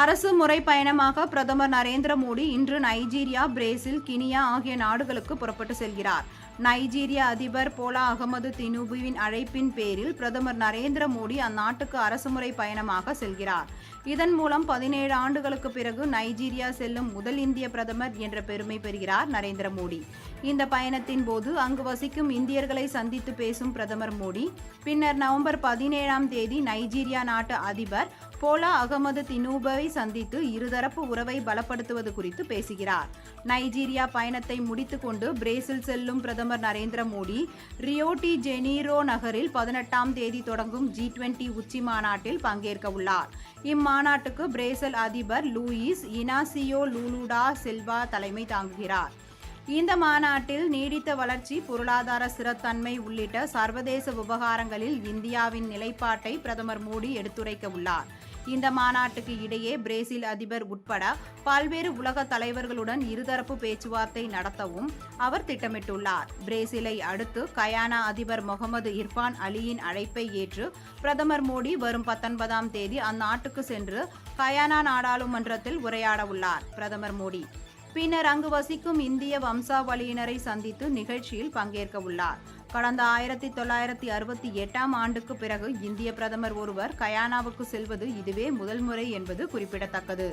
அரசு முறை பயணமாக பிரதமர் நரேந்திர மோடி இன்று நைஜீரியா பிரேசில் கினியா ஆகிய நாடுகளுக்கு புறப்பட்டு செல்கிறார். நைஜீரிய அதிபர் போலா அகமது தினுபுவின் அழைப்பின் பேரில் பிரதமர் நரேந்திர மோடி அந்நாட்டுக்கு அரசுமுறை பயணமாக செல்கிறார். இதன் மூலம் பதினேழு ஆண்டுகளுக்கு பிறகு நைஜீரியா செல்லும் முதல் இந்திய பிரதமர் என்ற பெருமை பெறுகிறார் நரேந்திர மோடி. இந்த பயணத்தின் போது அங்கு வசிக்கும் இந்தியர்களை சந்தித்து பேசும் பிரதமர் மோடி பின்னர் நவம்பர் பதினேழாம் தேதி நைஜீரியா நாட்டு அதிபர் போலா அகமது தினூபவை சந்தித்து இருதரப்பு உறவை பலப்படுத்துவது குறித்து பேசுகிறார். நைஜீரியா பயணத்தை முடித்துக்கொண்டு பிரேசில் செல்லும் பிரதமர் நரேந்திர மோடி ரியோடி ஜெனீரோ நகரில் பதினெட்டாம் தேதி தொடங்கும் ஜி டுவெண்டி உச்சி மாநாட்டில் பங்கேற்க உள்ளார். இம்மாநாட்டுக்கு பிரேசில் அதிபர் Luiz Inacio Lula da Silva தலைமை தாங்குகிறார். இந்த மாநாட்டில் நீடித்த வளர்ச்சி பொருளாதார ஸ்திரத்தன்மை உள்ளிட்ட சர்வதேச விவகாரங்களில் இந்தியாவின் நிலைப்பாட்டை பிரதமர் மோடி எடுத்துரைக்க உள்ளார். இந்த மாநாட்டுக்கு இடையே பிரேசில் அதிபர் உட்பட பல்வேறு உலக தலைவர்களுடன் இருதரப்பு பேச்சுவார்த்தை நடத்தவும் அவர் திட்டமிட்டுள்ளார். பிரேசிலை அடுத்து கயானா அதிபர் முகமது இர்பான் அலியின் அழைப்பை ஏற்று பிரதமர் மோடி வரும் பத்தொன்பதாம் தேதி அந்நாட்டுக்கு சென்று கயானா நாடாளுமன்றத்தில் உரையாட உள்ளார் பிரதமர் மோடி. பின்னர் அங்கு வசிக்கும் இந்திய வம்சாவளியினரை சந்தித்து நிகழ்ச்சியில் பங்கேற்க உள்ளார் கடந்த ஆயிரத்தி தொள்ளாயிரத்தி அறுபத்தி எட்டாம் ஆண்டுக்கு பிறகு இந்திய பிரதமர் ஒருவர் கயானாவுக்கு செல்வது இதுவே முதல் முறை என்பது குறிப்பிடத்தக்கது.